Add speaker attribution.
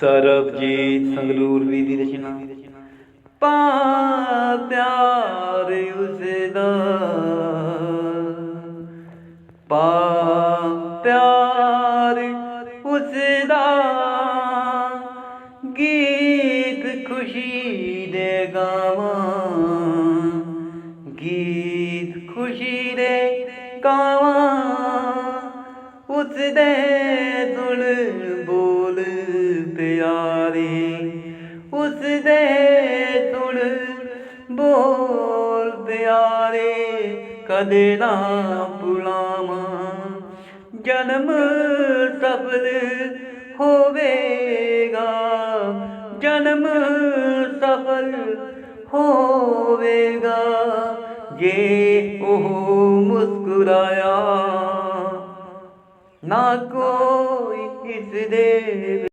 Speaker 1: ਸਰਬਜੀਤ ਸੰਗਰੂਰ ਵੀ ਦੀ ਰਚਨਾ। ਪਾ ਪਿਆਰ ਉਸ ਦਾ। ਪਾ ਪਿਆਰ ਉਸ ਦਾ। ਗੀਤ ਖੁਸ਼ੀ ਦੇ ਗਾਵਾਂ। ਗੀਤ ਖੁਸ਼ੀ ਦੇ ਗਾਵਾਂ। ਉਸ ਦੇ ਸੁਣ ਯਾਰੀ ਉਸ ਦੇ ਸੁਣ ਬੋਲ ਪਿਆਰੇ, ਕਦੇ ਨਾ ਭੁਲਾਵਾਂ। ਜਨਮ ਸਫਲ ਹੋਵੇਗਾ। ਜਨਮ ਸਫਲ ਹੋਵੇਗਾ। ਜੇ ਉਹ ਮੁਸਕਰਾਇਆ, ਨਾ ਕੋਈ ਇਸ ਦੇ